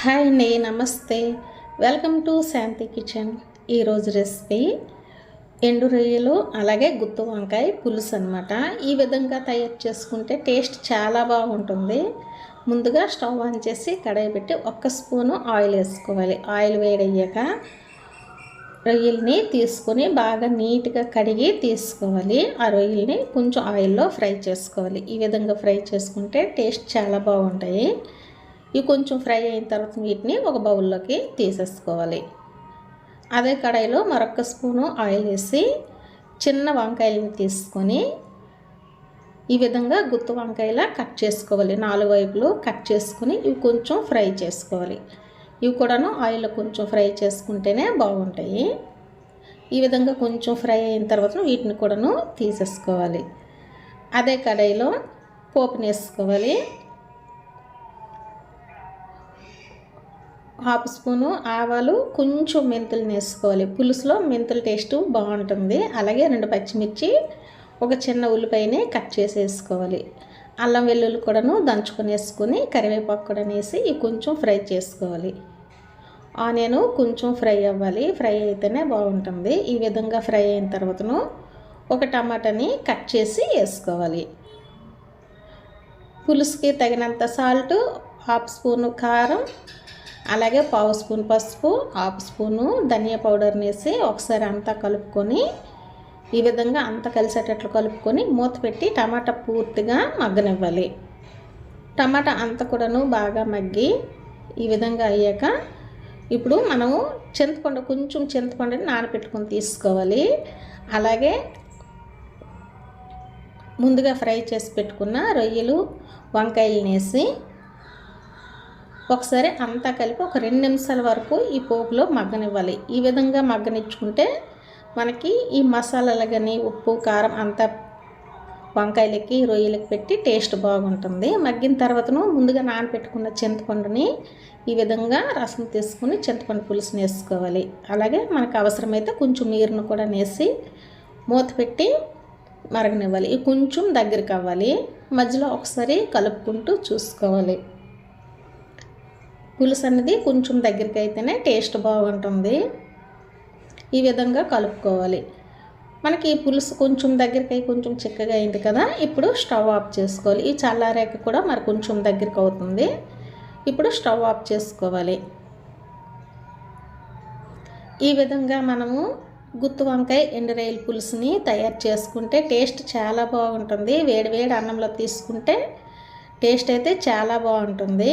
Hi అండి నమస్తే. Welcome to Shanti kitchen. ఈరోజు రెసిపీ ఎండు రొయ్యలు అలాగే గుత్తి వంకాయ పులుసు అనమాట ఈ విధంగా తయారు చేసుకుంటే టేస్ట్ చాలా బాగుంటుంది. ముందుగా స్టవ్ ఆన్ చేసి కడాయి పెట్టి ఒక్క స్పూను ఆయిల్ వేసుకోవాలి. ఆయిల్ వేడయ్యాక రొయ్యల్ని తీసుకొని బాగా నీట్గా కడిగి తీసుకోవాలి. ఆ రొయ్యల్ని కొంచెం ఆయిల్లో ఫ్రై చేసుకోవాలి. ఈ విధంగా ఫ్రై చేసుకుంటే టేస్ట్ చాలా బాగుంటాయి. ఇవి కొంచెం ఫ్రై అయిన తర్వాత వీటిని ఒక బౌల్లోకి తీసేసుకోవాలి. అదే కడాయిలో మరొక స్పూను ఆయిల్ వేసి చిన్న వంకాయలని తీసుకొని ఈ విధంగా గుత్తు వంకాయలా కట్ చేసుకోవాలి. నాలుగు వైపులు కట్ చేసుకుని ఇవి కొంచెం ఫ్రై చేసుకోవాలి. ఇవి కూడాను ఆయిల్లో కొంచెం ఫ్రై చేసుకుంటేనే బాగుంటాయి. ఈ విధంగా కొంచెం ఫ్రై అయిన తర్వాత వీటిని కూడాను తీసేసుకోవాలి. అదే కడాయిలో పోపుని వేసుకోవాలి. హాఫ్ స్పూను ఆవాలు కొంచెం మెంతులు వేసుకోవాలి. పులుసులో మెంతుల టేస్ట్ బాగుంటుంది. అలాగే రెండు పచ్చిమిర్చి ఒక చిన్న ఉల్లిపాయని కట్ చేసి వేసుకోవాలి అల్లం వెల్లుల్లి కూడాను దంచుకొని వేసుకొని కరివేపాకు కూడా వేసి కొంచెం ఫ్రై చేసుకోవాలి. ఆనియన్ కొంచెం ఫ్రై అవ్వాలి. ఫ్రై అయితేనే బాగుంటుంది. ఈ విధంగా ఫ్రై అయిన తర్వాతను ఒక టమాటాని కట్ చేసి వేసుకోవాలి. పులుసుకి తగినంత సాల్ట్ హాఫ్ స్పూను కారం అలాగే పావు స్పూన్ పసుపు హాఫ్ స్పూను ధనియా పౌడర్ని వేసి ఒకసారి అంతా కలుపుకొని ఈ విధంగా అంతా కలిసేటట్లు కలుపుకొని మూత పెట్టి టమాటా పూర్తిగా మగ్గనివ్వాలి. టమాటా అంతా కూడాను బాగా మగ్గి ఈ విధంగా అయ్యాక ఇప్పుడు మనము చింతపండు కొంచెం చింతపండుని నానబెట్టుకొని తీసుకోవాలి. అలాగే ముందుగా ఫ్రై చేసి పెట్టుకున్న రొయ్యలు వంకాయలు వేసి ఒకసారి అంతా కలిపి ఒక రెండు నిమిషాల వరకు ఈ పోపులో మగ్గనివ్వాలి. ఈ విధంగా మగ్గనిచ్చుకుంటే మనకి ఈ మసాలాలు కానీ ఉప్పు కారం అంతా వంకాయలకి రొయ్యలకి పెట్టి టేస్ట్ బాగుంటుంది. మగ్గిన తర్వాతను ముందుగా నానబెట్టుకున్న చింతపండుని ఈ విధంగా రసం తీసుకుని చింతపండు పులుసుని వేసుకోవాలి. అలాగే మనకు అవసరమైతే కొంచెం నీరును కూడా నేసి మూత పెట్టి మరగనివ్వాలి. ఇవి కొంచెం దగ్గరికి అవ్వాలి. మధ్యలో ఒకసారి కలుపుకుంటూ చూసుకోవాలి. పులుసు అనేది కొంచెం దగ్గరికి అయితేనే టేస్ట్ బాగుంటుంది. ఈ విధంగా కలుపుకోవాలి. మనకి ఈ పులుసు కొంచెం దగ్గరికి అయి కొంచెం చిక్కగా అయింది కదా ఇప్పుడు స్టవ్ ఆఫ్ చేసుకోవాలి. ఈ చల్లారాక కూడా మరి కొంచెం దగ్గరికి అవుతుంది. ఇప్పుడు స్టవ్ ఆఫ్ చేసుకోవాలి. ఈ విధంగా మనము గుత్తి వంకాయ ఎండురాయల పులుసుని తయారు చేసుకుంటే టేస్ట్ చాలా బాగుంటుంది. వేడివేడి అన్నంలో తీసుకుంటే టేస్ట్ అయితే చాలా బాగుంటుంది.